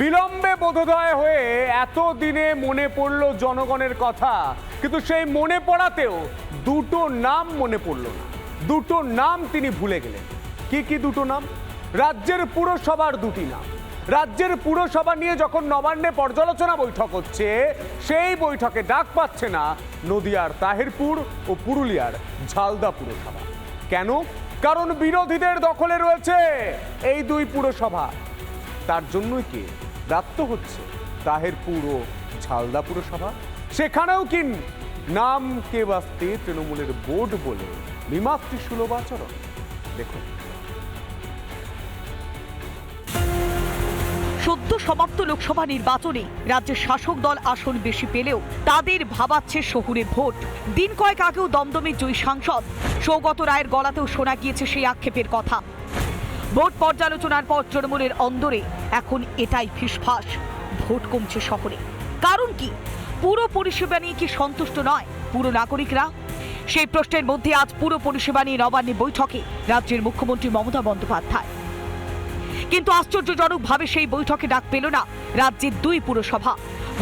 বিলম্বে বোধোদয় হয়ে এত দিনে মনে পড়ল জনগণের কথা, কিন্তু সেই মনে পড়াতেও দুটো নাম মনে পড়ল না। দুটো নাম তিনি ভুলে গেলেন। কি কি দুটো নাম? রাজ্যের পুরসভার দুটি নাম। রাজ্যের পুরসভা নিয়ে যখন নবান্নে পর্যালোচনা বৈঠক হচ্ছে, সেই বৈঠকে ডাক পাচ্ছে না নদিয়ার তাহেরপুর ও পুরুলিয়ার ঝালদা পুরসভা। কেন? কারণ বিরোধীদের দখলে রয়েছে এই দুই পুরসভা। তার জন্যই কি? প্রাপ্ত হচ্ছে তাহেরপুর ও ঝালদা পুরসভা। সেখানেও কি নাম কে বাস্তে তৃণমূলের বোর্ড বলে বিমাতৃ সুলভ আচরণ। দেখুন। সদ্য সমাপ্ত লোকসভা নির্বাচনে রাজ্যের শাসক দল আসন বেশি পেলেও তাদের ভাবাচ্ছে শহুরে ভোট। দিন কয়েক আগেও দমদমের জয়ী সাংসদ সৌগত রায়ের গলাতেও শোনা গিয়েছে সেই আক্ষেপের কথা। ভোট পর্যালোচনার পর তৃণমূলের অন্দরে এখন এটাই ফিসফাস। ভোট কমছে শহরে কারণ কি? পুরো পরিষেবা নিয়ে কি সন্তুষ্ট নয় পুরো নাগরিকরা? সেই প্রশ্নের মধ্যে আজ পুরো পরিষেবা নিয়ে নবান্নে বৈঠকে রাজ্যের মুখ্যমন্ত্রী মমতা বন্দ্যোপাধ্যায়। কিন্তু আশ্চর্যজনকভাবে সেই বৈঠকে ডাক পেল না রাজ্যের দুই পুরসভা।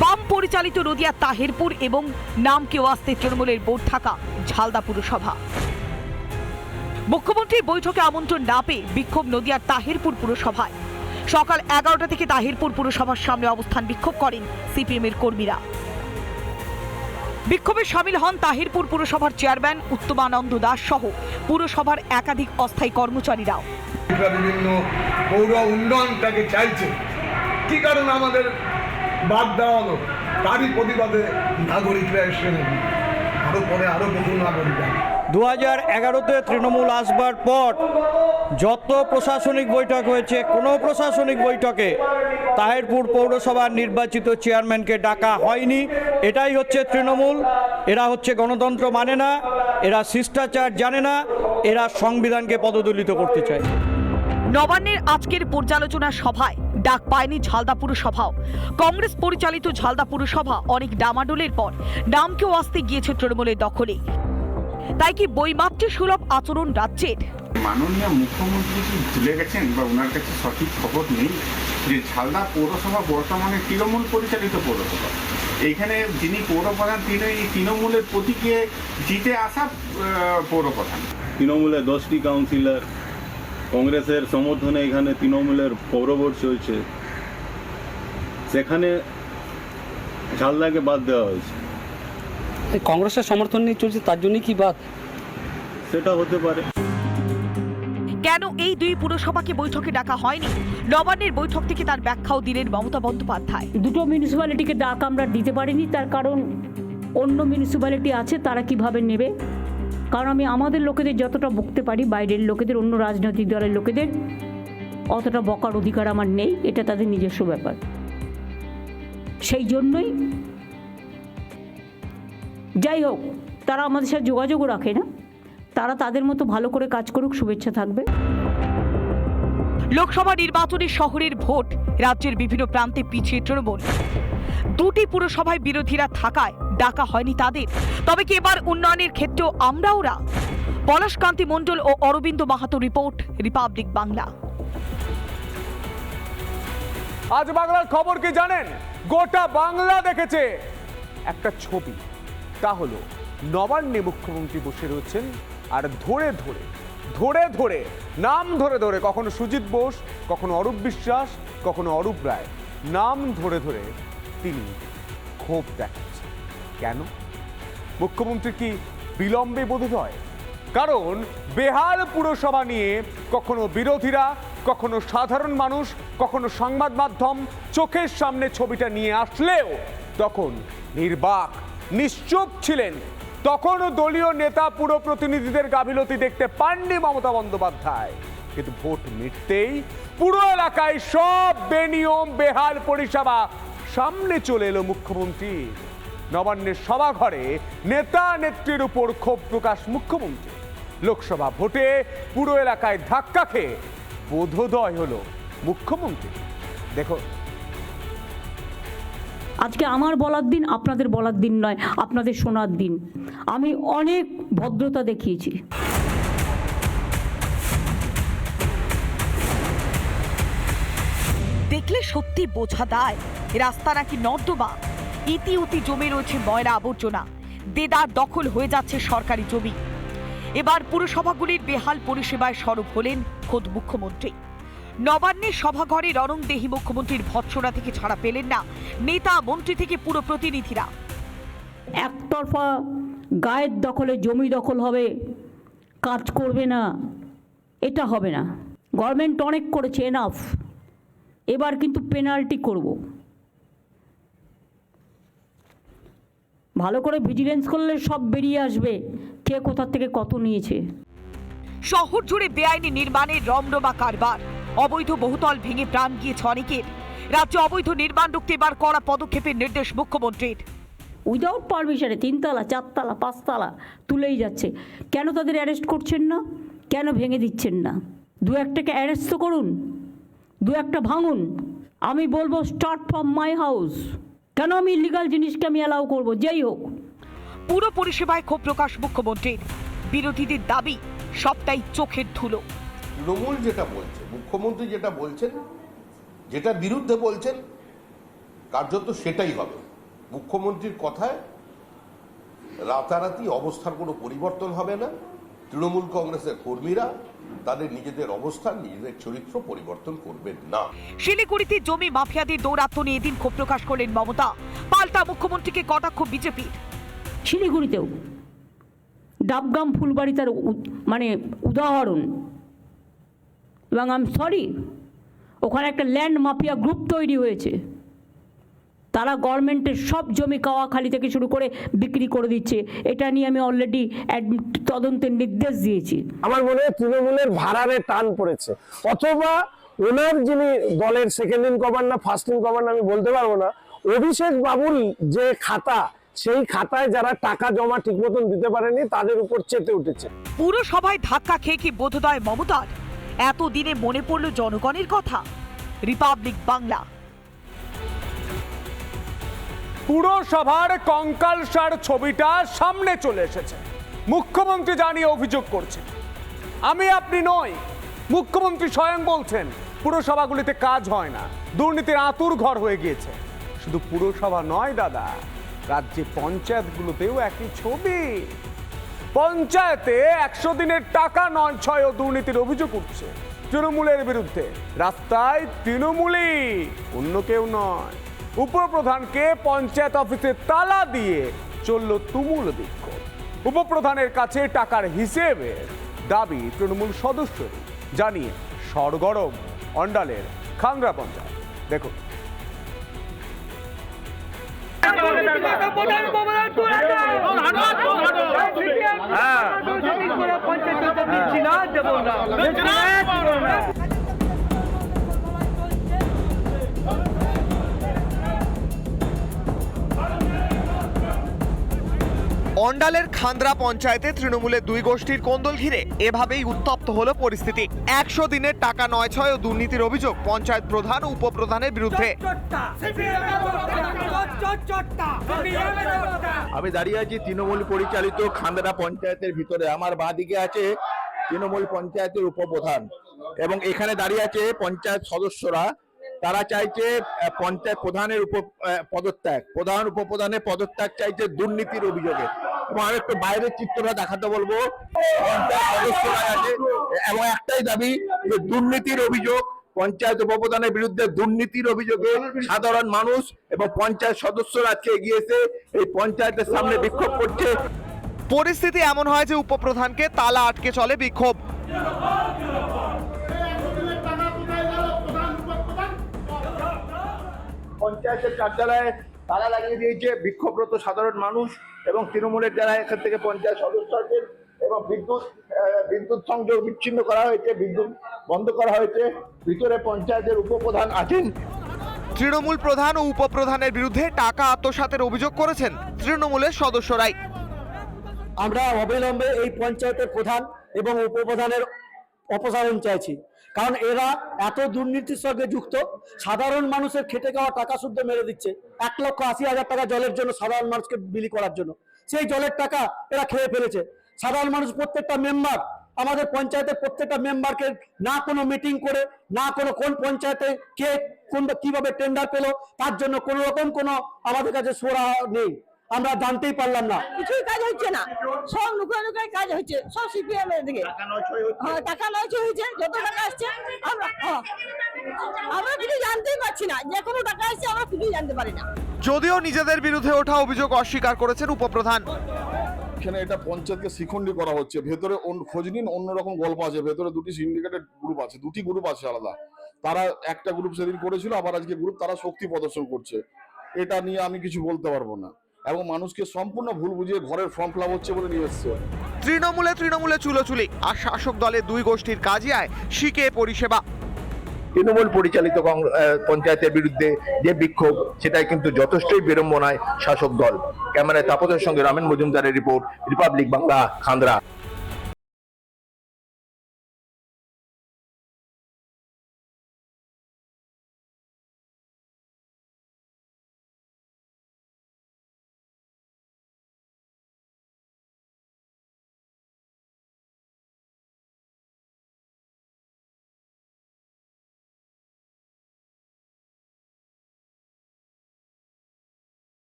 বাম পরিচালিত নদিয়া তাহেরপুর এবং নামকে ওয়াস্তে তৃণমূলের বোর্ড থাকা ঝালদা পুরসভা। মুখ্যমন্ত্রীর বৈঠকে আমন্ত্রণ না পেয়ে বিক্ষোভ নদিয়ার তাহিরপুর পুরসভায়। সকাল এগারোটা থেকে তাহিরপুর পুরসভার সামনে অবস্থান বিক্ষোভ করেন সিপিএম এর কর্মীরা। বিক্ষোভে সামিল হন তাহিরপুর পুরসভার চেয়ারম্যান উত্তমানন্দ দাস সহ পুরসভার একাধিক অস্থায়ী কর্মচারীরাও। বিভিন্ন পৌর উন্নয়নটাকে চাইছে। কি কারণে আমাদের বাদ দেওয়া হলো? তারই প্রতিবাদে নাগরিকরা এসে আরও পরে আরও বহু নাগরিক দু হাজার এগারোতে তৃণমূল আসবার পর যত প্রশাসনিক বৈঠক হয়েছে, কোনো প্রশাসনিক বৈঠকে তাহেরপুর পৌরসভার নির্বাচিত চেয়ারম্যানকে ডাকা হয়নি। এটাই হচ্ছে তৃণমূল, এরা হচ্ছে গণতন্ত্র মানে না, এরা শিষ্টাচার জানে না, এরা সংবিধানকে পদদলিত করতে চায়। নবান্নের আজকের পর্যালোচনা সভায় ডাক পায়নি ঝালদা পুরসভাও। কংগ্রেস পরিচালিত ঝালদা পুরসভা অনেক ডামাডোলের পর, নামকেও আসতে গিয়েছে তৃণমূলের দখলে। তাই কি বইমাত্র সুলভ আচরণ রাজ্যের? মাননীয় মুখ্যমন্ত্রী কি ভুলে গেছেন বা ওনার কাছে সঠিক খবর নেই যে ঝালদা পৌরসভা বর্তমানে তৃণমূল পরিচালিত পৌরসভা? এইখানে যিনি পৌরপ্রধান তিনি তৃণমূলের প্রতীকে জিতে আসা আহ, পৌরপ্রধান। তৃণমূলের দশটি কাউন্সিলর কংগ্রেসের সমর্থনে এখানে তৃণমূলের পৌরবোর্ড চলছে সেখানে ঝালদাকে বাদ দেওয়া হয়েছে। কংগ্রেসের সমর্থন নিয়ে চলছে তার জন্যই কি বাদ? সেটা হতে পারে। কেন এই দুই পুরসভাকে বৈঠকে ডাকা হয়নি? নবান্নের বৈঠক থেকে তার ব্যাখ্যাও দিলেন মমতা বন্দ্যোপাধ্যায়। দুটো মিউনিসিপ্যালিটিকে ডাক আমরা দিতে পারিনি তার কারণ অন্য মিউনিসিপ্যালিটি আছে তারা কীভাবে নেবে? কারণ আমি আমাদের লোকেদের যতটা বকতে পারি বাইরের লোকেদের অন্য রাজনৈতিক দলের লোকেদের অতটা বকার অধিকার আমার নেই এটা তাদের নিজস্ব ব্যাপার। সেই জন্যই যাই হোক তারা আমাদের সাথে যোগাযোগও রাখে না। তারা তাদের মতো ভালো করে কাজ করুক শুভেচ্ছা থাকবে। লোকসভা নির্বাচনে শহরের ভোট রাজ্যের বিভিন্ন প্রান্তে পিছিয়ে তৃণমূল। দুটি পুরসভায় বিরোধীরা থাকায় ডাকা হয়নি তাদের। তবে কি এবার উন্নয়নের ক্ষেত্রেও আমরা ওরা পলাশকান্তি মণ্ডল ও অরবিন্দ মাহাতো রিপোর্ট রিপাবলিক বাংলা। আজ বাংলার খবর কি জানেন? গোটা বাংলা দেখেছে। একটা ছবি। তা হলো, নবান্নে মুখ্যমন্ত্রী বসে রয়েছেন আর ধরে ধরে ধরে ধরে, নাম ধরে ধরে, কখনো সুজিত বোস, কখনো অরূপ বিশ্বাস, কখনো অরূপ রায়, নাম ধরে ধরে তিনি ক্ষোভ দেখাচ্ছেন। কেন? মুখ্যমন্ত্রী কি বিলম্বে বোধ হয়? কারণ বেহাল পুরসভা নিয়ে কখনো বিরোধীরা, কখনো সাধারণ মানুষ, কখনো সংবাদ মাধ্যম চোখের সামনে ছবিটা নিয়ে আসলেও তখন নির্বাক নিশ্চুপ ছিলেন। তখনও দলীয় নেতা পুরো প্রতিনিধিদের গাফিলতি দেখতে পাননি মমতা বন্দ্যোপাধ্যায়। কিন্তু ভোট মিটতেই পুরো এলাকায় সব বেনিয়ম, বেহাল পরিষেবা সামনে চলে এলো মুখ্যমন্ত্রী। নবান্নের সভাঘরে নেতা নেত্রীর উপর ক্ষোভ প্রকাশ মুখ্যমন্ত্রী। লোকসভা ভোটে পুরো এলাকায় ধাক্কা খেয়ে বোধোদয় হলো মুখ্যমন্ত্রী। দেখো আজকে আমার বলার দিন, আপনাদের বলার দিন নয়, আপনাদের শোনার দিন। আমি অনেক ভদ্রতা দেখিয়েছি। দেখলে সত্যি বোঝা দায় রাস্তা নাকি নর্দমা। ইতি উতি জমে রয়েছে ময়লা আবর্জনা। দেদার দখল হয়ে যাচ্ছে সরকারি জমি। এবার পুরসভাগুলির বেহাল পরিষেবায় সরব হলেন খোদ মুখ্যমন্ত্রী। নবান্নের সভাঘরে রণংদেহী মুখ্যমন্ত্রীর ভৎসনা থেকে ছাড়া পেলেন না নেতা মন্ত্রী থেকে পুরো প্রতিনিধিরা। একতরফা গায়ের দখলে জমি দখল হবে কাজ করবে না এটা হবে না। গভর্নমেন্ট অনেক করেছে এনাফ এবার কিন্তু পেনাল্টি করব। ভালো করে ভিজিলেন্স করলে সব বেরিয়ে আসবে কে কোথা থেকে কত নিয়েছে। শহর জুড়ে বেআইনি নির্মাণের রমরমা কারবার। অবৈধ বহুতল ভেঙে প্রাণ গিয়েছে অনেকের। রাজ্যে অবৈধ নির্মাণ রুখতে এবার কড়া পদক্ষেপের নির্দেশ মুখ্যমন্ত্রীর। উইদাউট পারমিশনে তিনতলা চারতলা পাঁচতলা তুলেই যাচ্ছে। কেন তাদের অ্যারেস্ট করছেন না? কেন ভেঙে দিচ্ছেন না? দু একটাকে অ্যারেস্ট তো করুন। দু একটা ভাঙুন। আমি বলব স্টার্ট ফ্রম মাই হাউস কেন আমি ইলিগাল জিনিসকে আমি অ্যালাউ করব? যেই হোক। পুরো পরিষেবায় ক্ষোভ প্রকাশ মুখ্যমন্ত্রীর। বিরোধীদের দাবি সবটাই চোখের ধুলো। তৃণমূল যেটা বলছে মুখ্যমন্ত্রী যেটা বলছেন যেটা বিরুদ্ধে বলছেন কার্যত সেটাই হবে। মুখ্যমন্ত্রীর কথায় রাতারাতি অবস্থার কোনো পরিবর্তন হবে না। তৃণমূল কংগ্রেসের কর্মীরা তাদের নিজেদের অবস্থান নিজেদের চরিত্র পরিবর্তন করবেন না। শিলিগুড়িতে জমি মাফিয়াদের দৌরাত্ম নিয়ে এদিন ক্ষোভ প্রকাশ করলেন মমতা। পাল্টা মুখ্যমন্ত্রীকে কটাক্ষ বিজেপির। শিলিগুড়িতেও। ডাবগাম ফুলবাড়ি তার মানে উদাহরণ। এবং আম সরি ওখানে একটা ল্যান্ড মাফিয়া গ্রুপ তৈরি হয়েছে। তারা গভর্নমেন্টের সব জমি কাওয়াখালি থেকে শুরু করে বিক্রি করে দিচ্ছে। এটা নিয়ে আমি অলরেডি তদন্তের নির্দেশ দিয়েছি। আমার মনে হয় তৃণমূলের ভাড়ারে টান পড়েছে। অথবা ওনার যিনি দলের সেকেন্ড ইন কমান্ড না ফার্স্ট ইন কমান্ড আমি বলতে পারব না অভিষেক বাবুল যে খাতা সেই খাতায় যারা টাকা জমা ঠিক মতন দিতে পারেনি তাদের উপর চেতে উঠেছে। পুরো পুরসভায় ধাক্কা খেয়ে কি বোধোদয় মমতার? এতদিনে মনে পড়ল জনগণের কথা। রিপাবলিক বাংলা পুরসভার কঙ্কালসার ছবিটা সামনে চলে এসেছে। মুখ্যমন্ত্রী জানিয়ে অভিযোগ করছেন আমি আপনি নই। মুখ্যমন্ত্রী স্বয়ং বলছেন, পুরসভাগুলিতে কাজ হয় না। দুর্নীতির আতুর ঘর হয়ে গিয়েছে। শুধু পুরসভা নয়, দাদা। রাজ্যে পঞ্চায়েতগুলোতেও একই ছবি। পঞ্চায়েতে একশো দিনের টাকা নয় ছয় ও দুর্নীতির অভিযোগ উঠছে। তৃণমূলের বিরুদ্ধে। রাস্তায় তৃণমূলই, অন্য কেউ নয়। উপপ্রধানকে পঞ্চায়েত অফিসে তালা দিয়ে চলল তুমুল বিক্ষোভ। উপপ্রধানের কাছে টাকার হিসেবে দাবি তৃণমূল সদস্য জানিয়ে সরগরম, অন্ডালের খাংরা পঞ্চায়েত। দেখুন। হ্যাঁ। অন্ডালের খান্দ্রা পঞ্চায়েতে তৃণমূলের দুই গোষ্ঠীর কোন্দল ঘিরে এভাবেই উত্তপ্ত হলো পরিস্থিতি। একশো দিনের টাকা নয় ছয় ও দুর্নীতির অভিযোগ পঞ্চায়েত প্রধান ও উপপ্রধানের বিরুদ্ধে। আমি দাঁড়িয়ে আছি তৃণমূল পরিচালিত খান্দরা পঞ্চায়েতের ভিতরে। আমার বাঁদিকে আছে তৃণমূল পঞ্চায়েতের উপপ্রধান এবং এখানে দাঁড়িয়ে আছে পঞ্চায়েত সদস্যরা। তারা চাইছে পঞ্চায়েত প্রধানের উপ পদত্যাগ। প্রধান, উপপ্রধানের পদত্যাগ চাইছে দুর্নীতির অভিযোগে। এবং আমি একটু বাইরের চিত্রটা দেখাতে বলব। এবং একটাই দাবি যে দুর্নীতির অভিযোগ পঞ্চায়েত উপপ্রধানের বিরুদ্ধে দুর্নীতির অভিযোগে সাধারণ মানুষ এবং পঞ্চায়েত সদস্যরা আজকে এগিয়েছে এই পঞ্চায়েতের সামনে বিক্ষোভ করছে। পরিস্থিতি এমন হয় যে উপপ্রধানকে তালা আটকে চলে বিক্ষোভ। পঞ্চায়েতের কার্যালয়ে তালা লাগিয়ে দিয়েছে বিক্ষোভরত সাধারণ মানুষ এবং তৃণমূলের যারা এখান থেকে পঞ্চায়েত সদস্য আছেন এবং বিদ্যুৎ বিদ্যুৎ সংযোগ বিচ্ছিন্ন করা হয়েছে বিদ্যুৎ বন্ধ করা হয়েছে ভিতরে পঞ্চায়েতের উপপ্রধান আছেন। তৃণমূল প্রধান ও উপপ্রধানের বিরুদ্ধে টাকা আত্মসাতের অভিযোগ করেছেন তৃণমূলের সদস্যরাই। আমরা অবিলম্বে এই পঞ্চায়েতের প্রধান এবং উপপ্রধানের অপসারণ চাইছি। কারণ এরা এত দুর্নীতির সঙ্গে যুক্ত, সাধারণ মানুষের খেটে খাওয়া টাকা শুদ্ধ মেরে দিচ্ছে, এক লক্ষ আশি হাজার টাকা জলের জন্য সাধারণ মানুষকে বিলি করার জন্য। সেই জলের টাকা এরা খেয়ে ফেলেছে। সাধারণ মানুষ প্রত্যেকটা মেম্বার আমাদের পঞ্চায়েতের প্রত্যেকটা মেম্বারকে না কোনো মিটিং করে, না কোনো কোন পঞ্চায়েতে কে কোন কীভাবে টেন্ডার পেল, তার জন্য কোনো রকম কোনো আমাদের কাছে সোরা নেই। আমরা জানতেই পারলাম না। কিছুই কাজ হচ্ছে না। সব লুকায় লুকায় কাজ হচ্ছে। সব সিপিএম এর দিকে। হ্যাঁ টাকা নয় হয়েছে। যত টাকা আসছে আমরা হ্যাঁ। আমরা কিছু জানতেই পারছি না। যে কোনো টাকা আসছে আমরা কিছুই জানতে পারি না। যদিও নিজেদের বিরুদ্ধে ওঠা অভিযোগ অস্বীকার করেছেন উপপ্রধান। এখানে এটা পঞ্চায়েতকে শিখণ্ডি করা হচ্ছে। ভেতরে খোঁজ নিন অন্যরকম গল্প আছে। ভেতরে দুটি সিন্ডিকেটেড গ্রুপ আছে। দুটি গ্রুপ আছে আলাদা। তারা একটা গ্রুপ সেদিন করেছিল আবার আজকে গ্রুপ তারা শক্তি প্রদর্শন করছে। এটা নিয়ে আমি কিছু বলতে পারব না। এবং মানুষকে সম্পূর্ণ ভুল বুঝিয়ে ঘরের ফর্ম ফিল হচ্ছে বলে নিয়ে এসছে। তৃণমূলে তৃণমূলে চুলোচুলি আর শাসক দলে দুই গোষ্ঠীর কাজিয়ায় শিখে পরিষেবা। তৃণমূল পরিচালিত আহ, পঞ্চায়েতের বিরুদ্ধে যে বিক্ষোভ সেটাই কিন্তু যথেষ্টই বিড়ম্বনায় শাসক দল। ক্যামেরায় তাপসের সঙ্গে রামেন মজুমদারের রিপোর্ট রিপাবলিক বাংলা খান্দরা